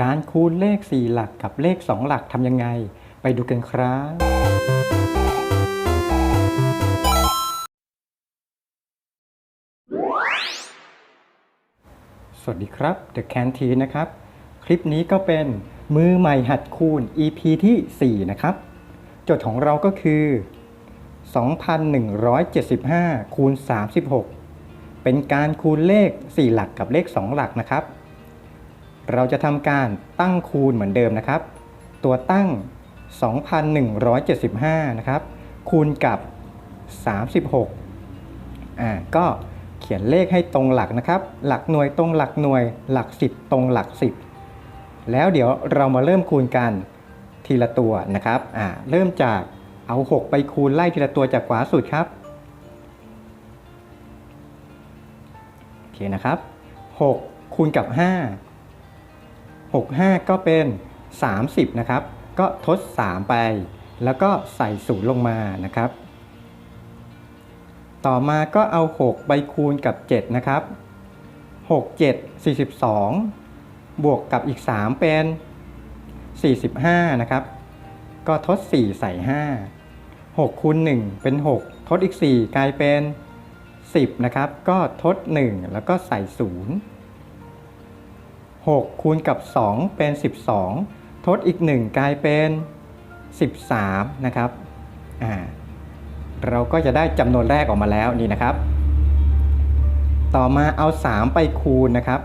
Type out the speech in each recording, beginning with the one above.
การคูณเลข 4 หลักกับเลข 2 หลักทำยังไง ไปดูกันครับ สวัสดีครับ The Canteen นะครับ คลิปนี้ก็เป็นมือใหม่หัดคูณ EP ที่ 4 นะครับ โจทย์ของเราก็คือ 2,175 คูณ 36 เป็นการคูณเลข 4 หลักกับเลข 2 หลักนะครับ เราจะทำการตั้งคูณเหมือนเดิมนะครับ ตัวตั้ง 2,175 นะครับ คูณกับ 36 อ่า ก็เขียนเลขให้ตรงหลักนะครับ หลักหน่วยตรงหลักหน่วย หลัก 10 ตรงหลัก 10 แล้วเดี๋ยวเรามาเริ่มคูณกันทีละตัวนะครับ อ่า เริ่มจากเอา 6 ไปคูณไล่ทีละตัวจากขวาสุดครับ โอเคนะครับ 6 คูณกับ 5 6 5 ก็เป็น 30 นะครับ ก็ทด 3 ไป แล้วก็ใส่ศูนย์ลงมานะครับ ต่อมาก็เอา 6 ไปคูณกับ 7 นะครับ 6 7 42 บวกกับอีก 3 เป็น 45 นะครับ ก็ทด 4 ใส่ 5 6คูณ1เป็น 6 ทดอีก 4 กลายเป็น 10 นะครับ ก็ทด 1 แล้วก็ใส่ 0 6 คูณกับ 2 เป็น 12 ทดอีก 1 กลายเป็น 13 นะครับอ่าเราก็จะได้จำนวนแรกออกมาแล้วนี่นะครับ ต่อมาเอา 3 ไปคูณนะครับ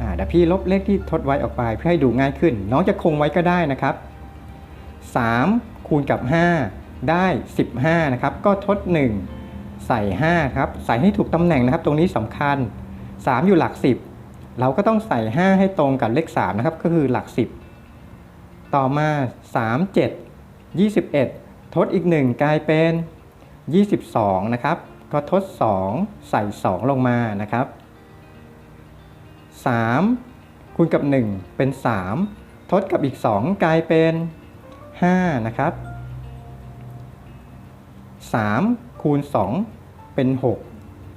อ่าเดี๋ยวพี่ลบเลขที่ทดไว้ออกไปเพื่อให้ดูง่ายขึ้น น้องจะคงไว้ก็ได้นะครับ 3 คูณกับ 5 ได้ 15 นะครับ ก็ทด 1 ใส่ 5 ครับ ใส่ให้ถูกตำแหน่งนะครับ ตรงนี้สำคัญ 3 อยู่หลัก 10 เราก็ต้องใส่ 5 ให้ตรงกับเลข 3 นะครับ ก็คือหลัก 10 ต่อมา 3 7 21 ทดอีก 1 กลายเป็น 22 นะครับ ก็ทด 2 ใส่ 2 ลงมานะครับ 3 คูณกับ 1 เป็น 3 ทดกับอีก 2 กลายเป็น 5 นะครับ 3 คูณ 2 เป็น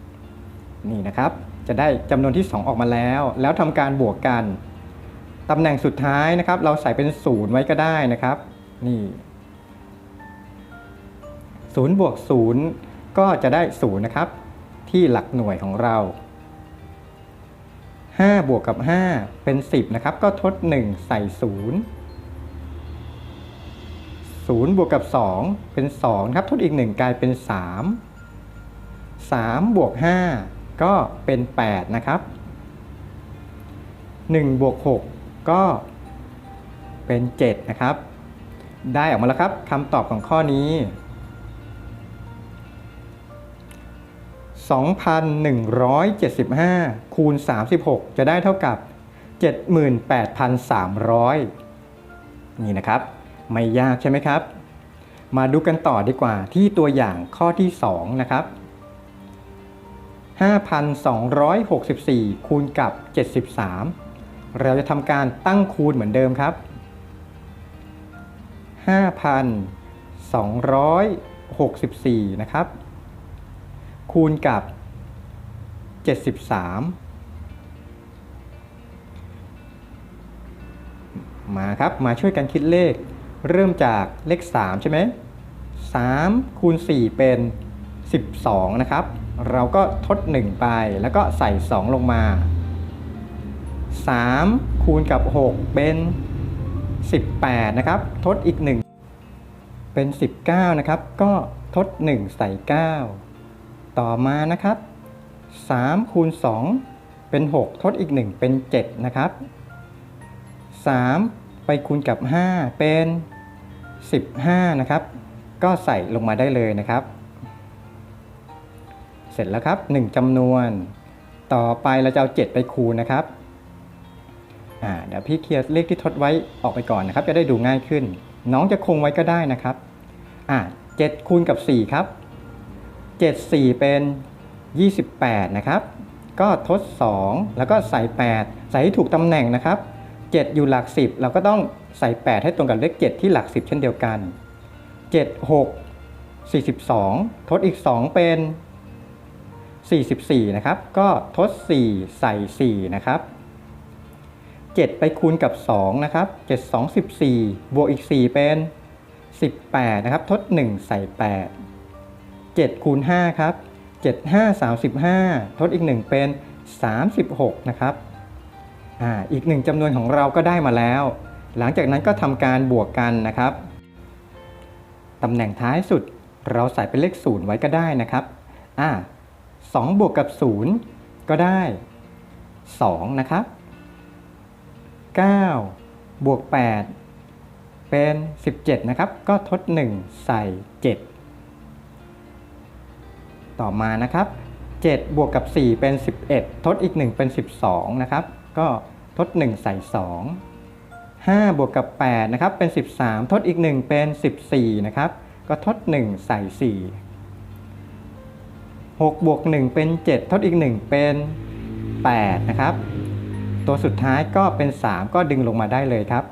6 นี่นะครับ จะได้จำนวนที่ 2 ออกมาแล้ว แล้วทำการบวกกันตำแหน่งสุดท้ายนะครับ เราใส่เป็น0ไว้ก็ได้นะครับนี่0บวก0ก็จะได้0นะครับ ที่หลักหน่วยของเรา 5 บวกกับ 5 เป็น 10 นะครับ ก็ทด 1 ใส่0 0บวกกับ 2 เป็น 2 ครับ ทดอีก 1 กลายเป็น 3 3 บวก 5 ก็เป็น 8 นะครับ 1 บวก 6 ก็เป็น 7 นะครับ ได้ออกมาแล้วครับคำตอบของข้อนี้ 2,175 คูณ 36 จะได้เท่ากับ 78,300 นี่นะครับ ไม่ยากใช่ไหมครับ มาดูกันต่อดีกว่าที่ตัวอย่างข้อที่ 2 นะครับ 5,264 คูณกับ 73 เราจะทำการตั้งคูณเหมือนเดิมครับ 5,264 นะครับ คูณกับ 73 มาครับ มาช่วยกันคิดเลข เริ่มจากเลข 3 ใช่ไหม3คูณ4เป็น 12 นะครับ เราก็ทด 1 ไปแล้วก็ใส่ 2 ลงมา 3 คูณกับ 6 เป็น 18 นะครับ ทดอีก 1 เป็น 19 นะครับ ก็ทด 1 ใส่ 9 ต่อมานะครับ 3 คูณ 2 เป็น 6 ทดอีก 1 เป็น 7 นะครับ 3 ไปคูณกับ 5 เป็น 15 นะครับ ก็ใส่ลงมาได้เลยนะครับ เสร็จแล้วครับ 1จำนวน ต่อไปเราจะเอา 7 ไปคูณนะครับเดี๋ยวพี่เคลียร์เลขที่ทดไว้ออกไปก่อนนะครับ จะได้ดูง่ายขึ้น น้องจะคงไว้ก็ได้นะครับอ่า7คูณกับ 4 ครับ 7 4 เป็น 28 นะครับ ก็ทด 2 แล้วก็ใส่ 8 ใส่ให้ถูกตำแหน่งนะครับ 7 อยู่หลัก 10 เราก็ต้องใส่ 8 ให้ตรงกับเลข 7 ที่หลัก 10 เช่นเดียวกัน 7 6 42 ทดอีก 2 เป็น 44 นะครับ ก็ทด 4 ใส่ 4 นะครับ 7 ไปคูณกับ 2 นะครับ 7 2 14 บวกอีก 4 เป็น 18 นะครับ ทด 1 ใส่ 8 7 คูณ 5 ครับ 7 5 35 ทดอีก 1 เป็น 36 นะครับ อ่า อีกหนึ่งจำนวนของเราก็ได้มาแล้ว หลังจากนั้นก็ทำการบวกกันนะครับ ตำแหน่งท้ายสุดเราใส่เป็นเลข 0 ไว้ก็ได้นะครับ อ่า 2 บวกกับ 0 ก็ได้ 2 นะครับ 9 บวก 8 เป็น 17 นะครับ ก็ทด 1 ใส่ 7 ต่อมานะครับ 7 บวกกับ 4 เป็น 11 ทดอีก 1 เป็น 12 นะครับ ก็ทด 1 ใส่ 2 5 บวกกับ 8 นะครับ เป็น 13 ทดอีก 1 เป็น 14 นะครับ ก็ทด 1 ใส่ 4 6บวก1เป็น 7 ทดอีก 1 เป็น 8 นะครับ ตัวสุดท้ายก็เป็น 3 ก็ดึงลงมาได้เลยครับ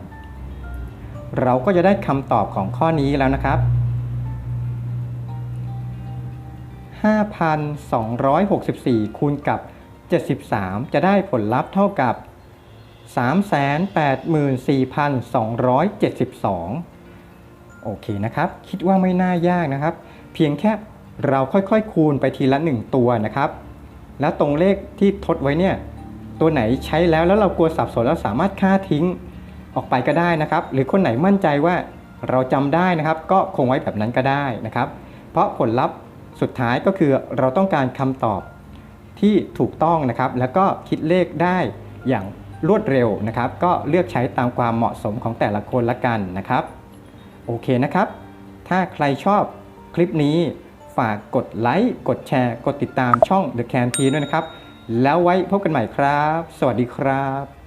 เราก็จะได้คำตอบของข้อนี้แล้วนะครับ 5,264 คูณกับ 73 จะได้ผลลัพธ์เท่ากับ 384,272 โอเคนะครับ คิดว่าไม่น่ายากนะครับ เพียงแค่ เราค่อยๆคูณไปทีละ 1 ตัวนะครับ แล้วตรงเลขที่ทดไว้เนี่ย ตัวไหนใช้แล้วแล้วเรากลัวสับสนแล้วสามารถค่าทิ้งออกไปก็ได้นะครับ หรือคนไหนมั่นใจว่าเราจำได้นะครับ ก็คงไว้แบบนั้นก็ได้นะครับ เพราะผลลัพธ์สุดท้ายก็คือเราต้องการคำตอบที่ถูกต้องนะครับ แล้วก็คิดเลขได้อย่างรวดเร็วนะครับ ก็เลือกใช้ตามความเหมาะสมของแต่ละคนละกันนะครับ โอเคนะครับ ถ้าใครชอบคลิปนี้ ฝากกดไลค์ กดแชร์ กดติดตามช่อง The Can Tea ด้วยนะครับ แล้วไว้พบกันใหม่ครับ สวัสดีครับ